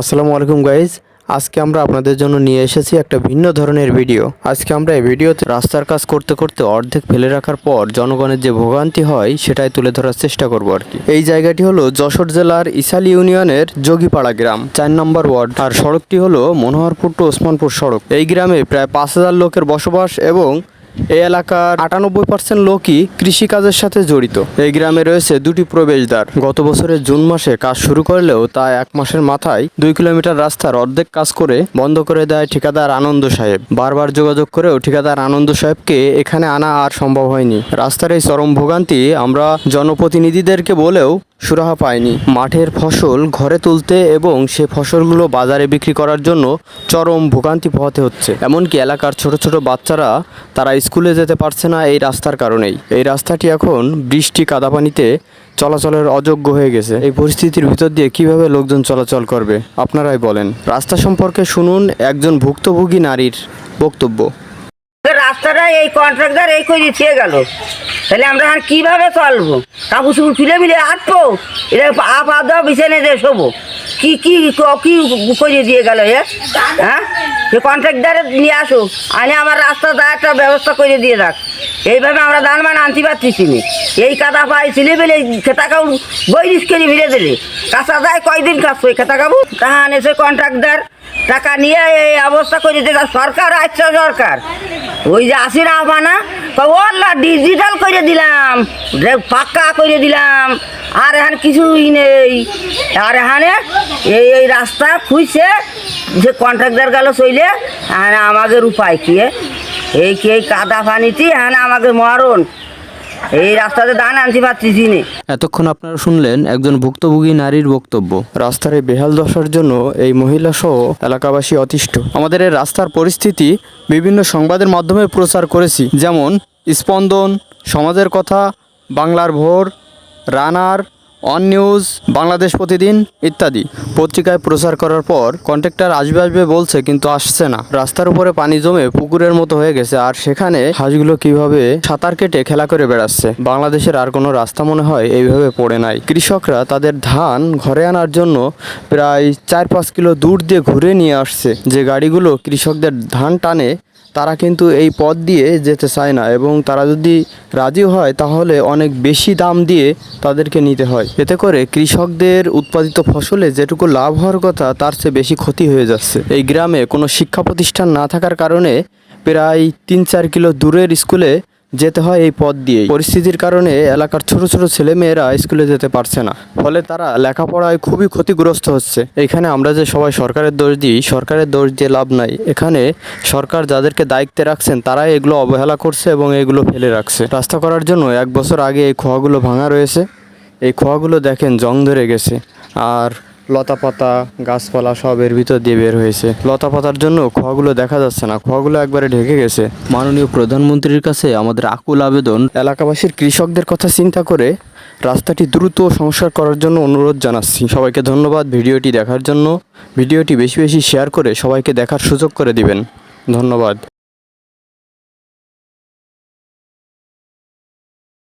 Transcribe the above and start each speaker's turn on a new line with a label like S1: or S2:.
S1: আসসালামু আলাইকুম গাইজ আজকে আমরা আপনাদের জন্য নিয়ে এসেছি একটা ভিন্ন ধরনের ভিডিও আজকে আমরা এই ভিডিওতে রাস্তার কাজ করতে করতে অর্ধেক ফেলে রাখার পর জনগণের যে ভোগান্তি হয়, সেটাই তুলে ধরার চেষ্টা করব আর কি। এই জায়গাটি হলো যশোর জেলার ইসালি ইউনিয়নের যোগীপাড়া গ্রাম, চার নম্বর ওয়ার্ড। আর সড়কটি হলো মনোহরপুর টু ওসমানপুর সড়ক। এই গ্রামে প্রায় পাঁচ হাজার লোকের বসবাস এবং এই এলাকার আটানব্বই পার্সেন্ট লোকই কৃষিকাজের সাথে জড়িত। এই গ্রামে রয়েছে দুটি প্রবেশদ্বার। গত বছরের জুন মাসে কাজ শুরু করলেও তা এক মাসের মাথায় দুই কিলোমিটার রাস্তার অর্ধেক কাজ করে বন্ধ করে দেয় ঠিকাদার আনন্দ সাহেব। বারবার যোগাযোগ করেও ঠিকাদার আনন্দ সাহেবকে এখানে আনা আর সম্ভব হয়নি। রাস্তার এই চরম ভোগান্তি আমরা জনপ্রতিনিধিদেরকে বলেও সুরাহা পায়নি। মাঠের ফসল ঘরে তুলতে এবং সে ফসলগুলো বাজারে বিক্রি করার জন্য চরম ভোগান্তি পোহাতে হচ্ছে। এমনকি এলাকার ছোট ছোট বাচ্চারা তারা স্কুলে যেতে পারছে না এই রাস্তার কারণেই। এই রাস্তাটি এখন বৃষ্টি, কাদাপানিতে চলাচলের অযোগ্য হয়ে গেছে। এই পরিস্থিতির ভিতর দিয়ে কীভাবে লোকজন চলাচল করবে? আপনারাই বলেন। রাস্তা সম্পর্কে শুনুন একজন ভুক্তভোগী নারীর বক্তব্য।
S2: রাস্তাটা এই কন্ট্রাক্টর এই করে দিয়ে গেল। তাহলে আমরা এখন কীভাবে চলবো? কাপড় চুপুর ফিলে মিলে আটবো এটা আপ আপ দাও বিছানে দিয়ে শোবো। কি কি, ক- করে দিয়ে গেল এ? হ্যাঁ? সে কন্ট্রাক্টারে নিয়ে আসো। আনে আমার রাস্তাটা একটা ব্যবস্থা করে দিয়ে রাখ। এইভাবে আমরা ধান মান আনতে পারতেছি এই কাদা পাই ছিলে বেলে খেতা কাউ বৈরিস করে ভিড়ে দিলে। কাঁচা যায়, কয়দিন কাজ ওই খেতা কাবু তাহা আনেছে কন্ট্রাক্টার টাকা নিয়ে এই অবস্থা করে দিতে সরকার আচ্ছা সরকার। ওই যে আসি না বানা ডিজিটাল করে দিলাম পাক্কা করে দিলাম, আর এখানে কিছুই নেই। আর এখানে এই এই রাস্তা খুঁজছে, যে কন্ট্রাক্টর গেল চইলে আর আমাদের উপায় কি এই কি, এই কাদা পানিতে হ্যাঁ আমাকে মরণ? এই রাস্তাতে দান আনতে পারতেছি নি।
S1: এতক্ষণ আপনারা শুনলেন একজন ভুক্তভোগী নারীর বক্তব্য। রাস্তার এই বেহাল দশার জন্য এই মহিলা সহ এলাকাবাসী অতিষ্ঠ। আমাদের এই রাস্তার পরিস্থিতি বিভিন্ন সংবাদের মাধ্যমে প্রচার করেছি। যেমন, স্পন্দন, সমাজের কথা, বাংলার ভোর, রানার অন নিউজ, বাংলাদেশ প্রতিদিন ইত্যাদি। পত্রিকায় প্রচার করার পর কন্ট্রাক্টর আসবে আসবে বলছে, কিন্তু আসছে না। রাস্তার উপরে পানি জমে পুকুরের মতো হয়ে গেছে, আর সেখানে হাঁসগুলো কীভাবে সাঁতার কেটে খেলা করে বেড়াচ্ছে? বাংলাদেশের আর কোনো রাস্তা মনে হয় এইভাবে পড়ে নাই। কৃষকরা তাদের ধান ঘরে আনার জন্য প্রায় চার পাঁচ কিলো দূর দিয়ে ঘুরে নিয়ে আসছে। যে গাড়িগুলো কৃষকদের ধান টানে তারা কিন্তু এই পথ দিয়ে যেতে চায় না এবং তারা যদি রাজি হয় তাহলে অনেক বেশি দাম দিয়ে তাদেরকে নিতে হয়। এতে করে কৃষকদের উৎপাদিত ফসলে যেটুকু লাভ হওয়ার কথা তার চেয়ে বেশি ক্ষতি হয়ে যাচ্ছে। এই গ্রামে কোনো শিক্ষা প্রতিষ্ঠান না থাকার কারণে প্রায় তিন চার কিলো দূরের স্কুলে যেতে হয় এই পথ দিয়ে পরিস্থিতির কারণে এলাকার ছোট ছোট ছেলে মেয়েরা স্কুলে যেতে পারছে না। ফলে তারা লেখাপড়ায় খুবই ক্ষতিগ্রস্ত হচ্ছে। এখানে আমরা যে সবাই সরকারের দোষ দিই, সরকারের দোষ দিয়ে লাভ নাই। এখানে সরকার যাদেরকে দায়িত্বে রাখছেন, তারাই এগুলো অবহেলা করছে এবং এগুলো ফেলে রাখছে। রাস্তা করার জন্য এক বছর আগে এই খোয়াগুলো ভাঙা রয়েছে। এই খোয়াগুলো দেখেন জং ধরে গেছে। আর লতা পাতা গাছপালা সব এর ভিতর দিয়ে বের হয়েছে। লতা পাতার জন্য খোয়াগুলো দেখা যাচ্ছে না, খোয়াগুলো একবারে ঢেকে গেছে। মাননীয় প্রধানমন্ত্রীর কাছে আমাদের আকুল আবেদন। এলাকাবাসীর কৃষকদের কথা চিন্তা করে রাস্তাটি দ্রুত সংস্কার করার জন্য অনুরোধ জানাচ্ছি। সবাইকে ধন্যবাদ ভিডিওটি দেখার জন্য। ভিডিওটি বেশি বেশি শেয়ার করে সবাইকে দেখার সুযোগ করে দিবেন। ধন্যবাদ।